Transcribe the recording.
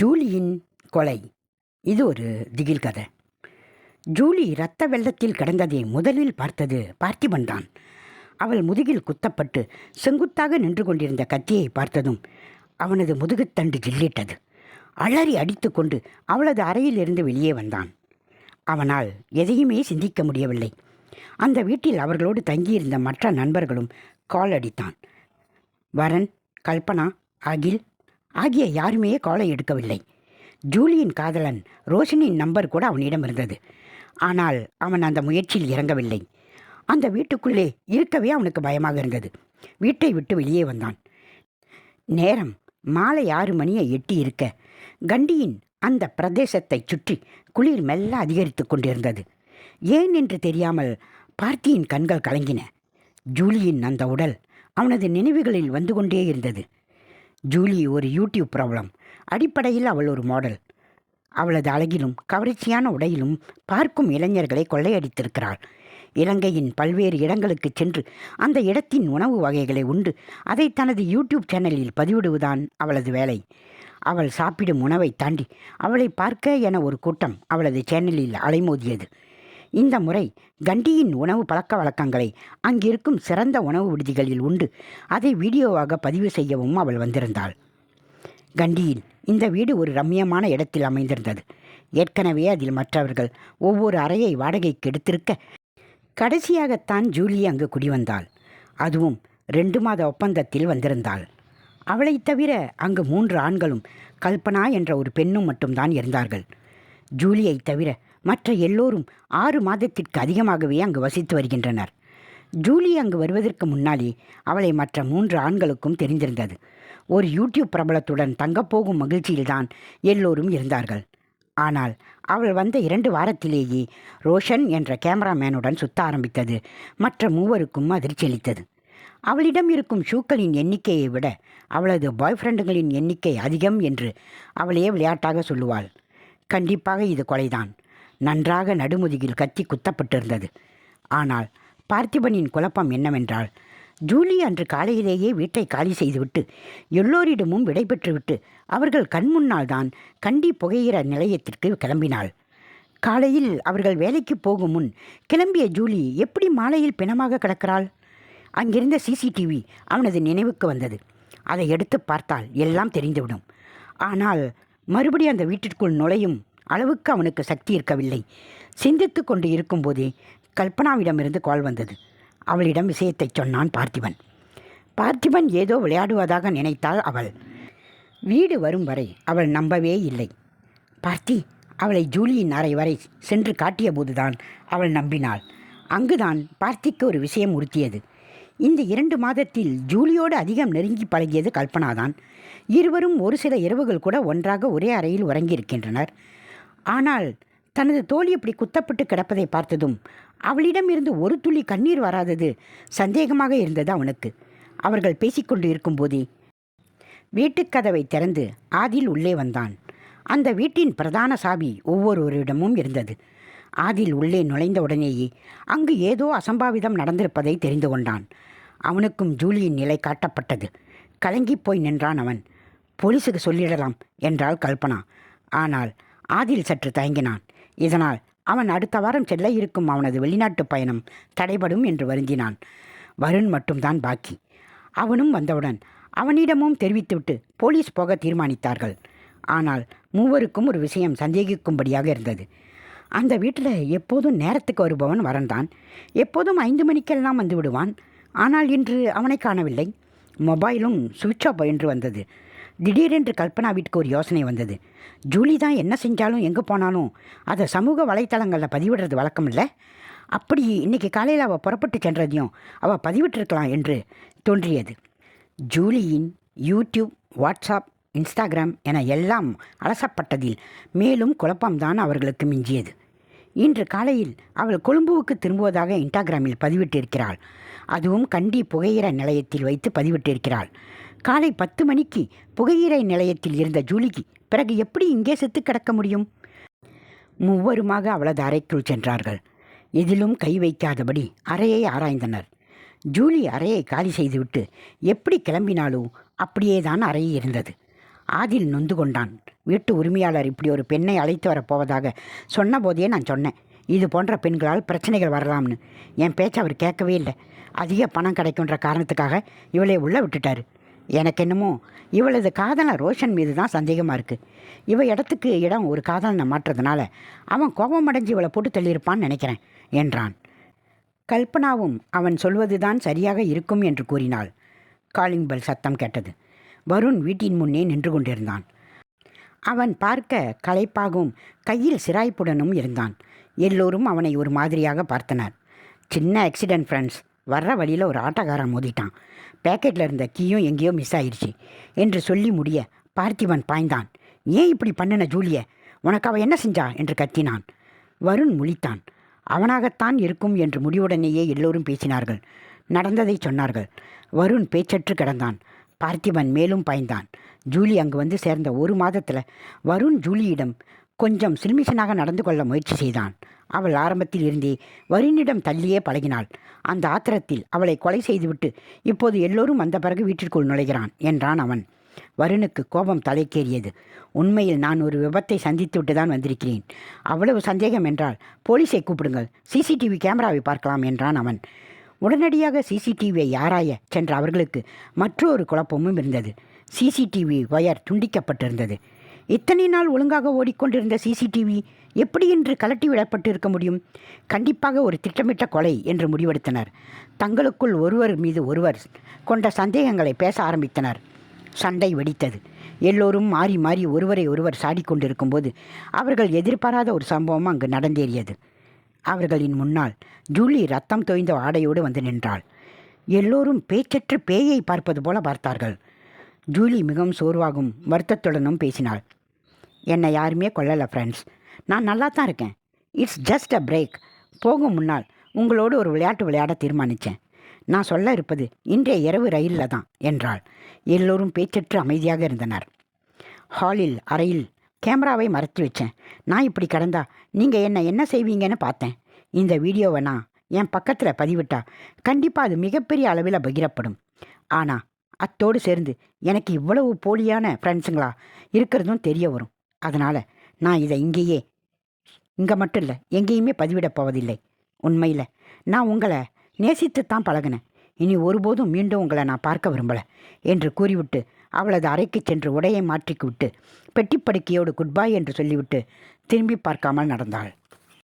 ஜூலியின் கொலை. இது ஒரு திகில் கதை. ஜூலி இரத்த வெள்ளத்தில் கிடந்ததை முதலில் பார்த்தது பார்த்திபன் தான். அவள் முதுகில் குத்தப்பட்டு செங்குத்தாக நின்று கொண்டிருந்த கத்தியை பார்த்ததும் அவனது முதுகுத்தண்டு ஜில்லிட்டது. அலறி அடித்துக்கொண்டு அவளது அறையிலிருந்து வெளியே வந்தான். அவனால் எதையுமே சிந்திக்க முடியவில்லை. அந்த வீட்டில் அவர்களோடு தங்கியிருந்த மற்ற நண்பர்களும் கால் அடித்தான். வரன் கல்பனா அகில் ஆகிய யாருமே காலை எடுக்கவில்லை. ஜூலியின் காதலன் ரோஷனின் நம்பர் கூட அவனிடம் இருந்தது. ஆனால் அவன் அந்த முயற்சியில் இறங்கவில்லை. அந்த வீட்டுக்குள்ளே இருக்கவே அவனுக்கு பயமாக இருந்தது. வீட்டை விட்டு வெளியே வந்தான். நேரம் மாலை ஆறு மணியை எட்டி இருக்க கண்டியின் அந்த பிரதேசத்தைச் சுற்றி குளிர் மெல்ல அதிகரித்து கொண்டிருந்தது. ஏன் என்று தெரியாமல் பார்த்தியின் கண்கள் கலங்கின. ஜூலியின் அந்த உடல் அவனது நினைவுகளில் வந்து கொண்டே இருந்தது. ஜூலி ஒரு யூடியூப் ப்ராப்ளம். அடிப்படையில் அவள் ஒரு மாடல். அவளது அழகிலும் கவர்ச்சியான உடையிலும் பார்க்கும் இளைஞர்களை கொள்ளையடித்திருக்கிறாள். இலங்கையின் பல்வேறு இடங்களுக்கு சென்று அந்த இடத்தின் உணவு வகைகளை உண்டு. அதை தனது யூடியூப் சேனலில் பதிவிடுவதுதான் அவளது வேலை. அவள் சாப்பிடும் உணவை தாண்டி அவளை பார்க்க என ஒரு கூட்டம் அவளது சேனலில் அலைமோதியது. இந்த முறை கண்டியின் உணவு பழக்க வழக்கங்களை அங்கிருக்கும் சிறந்த உணவு விடுதிகளில் உண்டு. அதை வீடியோவாக பதிவு செய்யவும் அவள் வந்திருந்தாள். கண்டியில் இந்த வீடு ஒரு ரம்மியமான இடத்தில் அமைந்திருந்தது. ஏற்கனவே அதில் மற்றவர்கள் ஒவ்வொரு அறையை வாடகைக்கு எடுத்திருக்க கடைசியாகத்தான் ஜூலி அங்கு குடிவந்தாள். அதுவும் ரெண்டு மாத ஒப்பந்தத்தில் வந்திருந்தாள். அவளைத் தவிர அங்கு மூன்று ஆண்களும் கல்பனா என்ற ஒரு பெண்ணும் மட்டும்தான் இருந்தார்கள். ஜூலியைத் தவிர மற்ற எல்லோரும் ஆறு மாதத்திற்கு அதிகமாகவே அங்கு வசித்து வருகின்றனர். ஜூலி அங்கு வருவதற்கு முன்னாலே அவளை மற்ற மூன்று ஆண்களுக்கும் தெரிந்திருந்தது. ஒரு யூடியூப் பிரபலத்துடன் தங்கப்போகும் மகிழ்ச்சியில்தான் எல்லோரும் இருந்தார்கள். ஆனால் அவள் வந்த இரண்டு வாரத்திலேயே ரோஷன் என்ற கேமராமேனுடன் சுத்த ஆரம்பித்தது. மற்ற மூவருக்கும் அதிர்ச்சி அளித்தது. அவளிடம் இருக்கும் ஷூக்களின் எண்ணிக்கையை விட அவளது பாய் ஃப்ரெண்டுகளின் எண்ணிக்கை அதிகம் என்று அவளே விளையாட்டாக சொல்லுவாள். கண்டிப்பாக இது கொலைதான். நன்றாக நடுமுதுகில் கத்தி குத்தப்பட்டிருந்தது. ஆனால் பார்த்திபனின் குழப்பம் என்னவென்றால் ஜூலி அன்று காலையிலேயே வீட்டை காலி செய்துவிட்டு எல்லோரிடமும் விடைபெற்றுவிட்டு அவர்கள் கண் முன்னால் தான் கண்டி புகையிற நிலையத்திற்கு கிளம்பினாள். காலையில் அவர்கள் வேலைக்கு போகும் முன் கிளம்பிய ஜூலி எப்படி மாலையில் பிணமாக கிடக்கிறாள்? அங்கிருந்த சிசிடிவி அவனது நினைவுக்கு வந்தது. அதை எடுத்து பார்த்தால் எல்லாம் தெரிந்துவிடும். ஆனால் மறுபடி அந்த வீட்டிற்குள் நுழையும் அளவுக்கு அவனுக்கு சக்தி இருக்கவில்லை. சிந்தித்து கொண்டு இருக்கும்போதே கல்பனாவிடமிருந்து கால் வந்தது. அவளிடம் விஷயத்தை சொன்னான் பார்த்திபன். பார்த்திபன் ஏதோ விளையாடுவதாக நினைத்தாள் அவள். வீடு வரும் வரை அவள் நம்பவே இல்லை. பார்த்தி அவளை ஜூலியின் அறை வரை சென்று காட்டியபோதுதான் அவள் நம்பினாள். அங்குதான் பார்த்திக்கு ஒரு விஷயம் உறுத்தியது. இந்த இரண்டு மாதத்தில் ஜூலியோடு அதிகம் நெருங்கி பழகியது கல்பனாதான். இருவரும் ஒரு சில இரவுகள் கூட ஒன்றாக ஒரே அறையில் உறங்கியிருக்கின்றனர். ஆனால் தனது தோழி இப்படி குத்தப்பட்டு கிடப்பதை பார்த்ததும் அவளிடம் இருந்து ஒரு துளி கண்ணீர் வராதது சந்தேகமாக இருந்தது அவனுக்கு? அவர்கள் பேசிக்கொண்டு இருக்கும்போதே வீட்டுக்கதவை திறந்து ஆதில் உள்ளே வந்தான். அந்த வீட்டின் பிரதான சாவி ஒவ்வொருவரிடமும் இருந்தது. ஆதில் உள்ளே நுழைந்த உடனேயே அங்கு ஏதோ அசம்பாவிதம் நடந்திருப்பதை தெரிந்து கொண்டான். அவனுக்கும் ஜூலியின் நிலை காட்டப்பட்டது. கலங்கிப் போய் நின்றான் அவன். போலீஸுக்கு சொல்லிடலாம் என்றாள் கல்பனா. ஆனால் ஆதில் சற்று தயங்கினான். இதனால் அவன் அடுத்த வாரம் செல்ல இருக்கும் அவனது வெளிநாட்டு பயணம் தடைபடும் என்று வருந்தினான். வருண் மட்டும்தான் பாக்கி. அவனும் வந்தவுடன் அவனிடமும் தெரிவித்துவிட்டு போலீஸ் போக தீர்மானித்தார்கள். ஆனால் மூவருக்கும் ஒரு விஷயம் சந்தேகிக்கும்படியாக இருந்தது. அந்த வீட்டில் எப்போதும் நேரத்துக்கு வருபவன் வரன்தான். எப்போதும் ஐந்து மணிக்கெல்லாம் வந்து விடுவான். ஆனால் இன்று அவனை காணவில்லை. மொபைலும் சுவிட்ச் ஆஃப் என்று வந்தது. திடீரென்று கல்பனா வீட்டுக்கு ஒரு யோசனை வந்தது. ஜூலி தான் என்ன செஞ்சாலும் எங்கே போனாலும் அதை சமூக வலைத்தளங்களில் பதிவிடுறது வழக்கம் இல்லை அப்படி இன்னைக்கு காலையில் அவள் புறப்பட்டு சென்றதையும் அவள் பதிவிட்டிருக்கலாம் என்று தோன்றியது. ஜூலியின் யூடியூப் வாட்ஸ்அப் இன்ஸ்டாகிராம் என எல்லாம் அலசப்பட்டதில் மேலும் குழப்பம்தான் அவர்களுக்கு மிஞ்சியது. இன்று காலையில் அவள் கொழும்புவுக்கு திரும்புவதாக இன்ஸ்டாகிராமில் பதிவிட்டிருக்கிறாள். அதுவும் கண்டி புகையிற நிலையத்தில் வைத்து பதிவிட்டிருக்கிறாள். காலை பத்து மணிக்கு புகையிரை நிலையத்தில் இருந்த ஜூலிக்கு பிறகு எப்படி இங்கே செத்து கிடக்க முடியும்? மூவருமாக அவளது அறைக்குள் சென்றார்கள். எதிலும் கை வைக்காதபடி அறையை ஆராய்ந்தனர். ஜூலி அறையை காலி செய்துவிட்டு எப்படி கிளம்பினாலோ அப்படியே தான் அறை இருந்தது. ஆதில் நொந்து கொண்டான். வீட்டு உரிமையாளர் இப்படி ஒரு பெண்ணை அழைத்து வரப்போவதாக சொன்னபோதே நான் சொன்னேன். இது போன்ற பெண்களால் பிரச்சனைகள் வரலாம்னு. என் பேச்சை அவர் கேட்கவே இல்லை. அதிக பணம் கிடைக்குன்ற காரணத்துக்காக இவளை உள்ளே விட்டுட்டாரு. எனக்கு என்னமோ இவளது காதலை ரோஷன் மீது தான் சந்தேகமாக இருக்குது இவ இடத்துக்கு இடம் ஒரு காதலனை மாற்றுறதுனால அவன் கோபம் அடைஞ்சு இவளை போட்டு தள்ளியிருப்பான்னு நினைக்கிறேன் என்றான். கல்பனாவும் அவன் சொல்வதுதான் சரியாக இருக்கும் என்று கூறினாள். காலிங் பெல் சத்தம் கேட்டது. வருண் வீட்டின் முன்னே நின்று கொண்டிருந்தான். அவன் பார்க்க களைப்பாகவும் கையில் சிராய்ப்புடனும் இருந்தான். எல்லோரும் அவனை ஒரு மாதிரியாக பார்த்தனர். சின்ன ஆக்சிடென்ட் ஃப்ரெண்ட்ஸ் வர்ற வழியில் ஒரு ஆட்டோக்காரன் மோதிட்டான். பேக்கெட்டில் இருந்த கீயும் எங்கேயோ மிஸ் ஆயிடுச்சு. என்று சொல்லி முடிய பார்த்திபன் பாய்ந்தான். ஏன் இப்படி பண்ணின ஜூலிய? உனக்கு அவ என்ன செஞ்சா? என்று கத்தினான். வருண் முழித்தான். அவனாகத்தான் இருக்கும் என்று முடிவுடனேயே எல்லோரும் பேசினார்கள். நடந்ததை சொன்னார்கள். வருண் பேச்சற்று கிடந்தான். பார்த்திபன் மேலும் பாய்ந்தான். ஜூலி அங்கு வந்து சேர்ந்த ஒரு மாதத்தில் வருண் ஜூலியிடம் கொஞ்சம் சில்மிஷனாக நடந்து கொள்ள முயற்சி செய்தான். அவள் ஆரம்பத்தில் இருந்தே வருணிடம் தள்ளியே பழகினாள். அந்த ஆத்திரத்தில் அவளை கொலை செய்துவிட்டு இப்போது எல்லோரும் வந்த பிறகு வீட்டிற்குள் நுழைகிறான் என்றான் அவன். வருணுக்கு கோபம் தலைக்கேறியது. உண்மையில் நான் ஒரு விபத்தை சந்தித்துவிட்டு தான் வந்திருக்கிறேன். அவ்வளவு சந்தேகம் என்றால் போலீஸை கூப்பிடுங்கள் சிசிடிவி கேமராவை பார்க்கலாம் என்றான் அவன். உடனடியாக சிசிடிவியை ஆராய சென்ற அவர்களுக்கு மற்றொரு குழப்பமும் இருந்தது. சிசிடிவி ஒயர் துண்டிக்கப்பட்டிருந்தது. இத்தனை நாள் ஒழுங்காக ஓடிக்கொண்டிருந்த சிசிடிவி எப்படி இன்று கலட்டி விடப்பட்டு இருக்க முடியும்? கண்டிப்பாக ஒரு திட்டமிட்ட கொலை என்று முடிவெடுத்தனர். தங்களுக்குள் ஒருவர் மீது ஒருவர் கொண்ட சந்தேகங்களை பேச ஆரம்பித்தனர். சண்டை வெடித்தது. எல்லோரும் மாறி மாறி ஒருவரை ஒருவர் சாடிக்கொண்டிருக்கும்போது அவர்கள் எதிர்பாராத ஒரு சம்பவம் அங்கு நடந்தேறியது. அவர்களின் முன்னால் ஜூலி ரத்தம் தோய்ந்த ஆடையோடு வந்து நின்றாள். எல்லோரும் பேச்சற்று பேயை பார்ப்பது போல பார்த்தார்கள். ஜூலி மிகவும் சோர்வாகும் வருத்தத்துடனும் பேசினாள். என்னை யாருமே கொல்லலை ஃப்ரெண்ட்ஸ் நான் நல்லா தான் இருக்கேன். இட்ஸ் ஜஸ்ட் அ பிரேக் போகும் முன்னால் உங்களோடு ஒரு விளையாட்டு விளையாட தீர்மானித்தேன் நான் சொல்ல இருப்பது இன்றைய இரவு ரயிலில் தான் என்றாள். எல்லோரும் பேச்சற்று அமைதியாக இருந்தனர். ஹாலில் அறையில் கேமராவை மறைத்து வச்சேன். நான் இப்படி கடந்தா நீங்கள் என்னை என்ன செய்வீங்கன்னு பார்த்தேன். இந்த வீடியோவை நான் என் பக்கத்தில் பதிவிட்டா கண்டிப்பாக அது மிகப்பெரிய அளவில் பகிரப்படும். ஆனால் அத்தோடு சேர்ந்து எனக்கு இவ்வளவு போலியான ஃப்ரெண்ட்ஸுங்களா இருக்கிறதும் தெரிய வரும். அதனால் நான் இதை இங்கேயே இங்கே மட்டும் இல்லை எங்கேயுமே பதிவிடப் போவதில்லை. உண்மையில் நான் உங்களை நேசித்துத்தான் பழகினேன். இனி ஒருபோதும் மீண்டும் உங்களை நான் பார்க்க விரும்பலை என்று கூறிவிட்டு அவளது அறைக்கு சென்று உடையை மாற்றிக்கு விட்டு பெட்டிப்படுக்கையோடு குட்பாய் என்று சொல்லிவிட்டு திரும்பி பார்க்காமல் நடந்தாள்.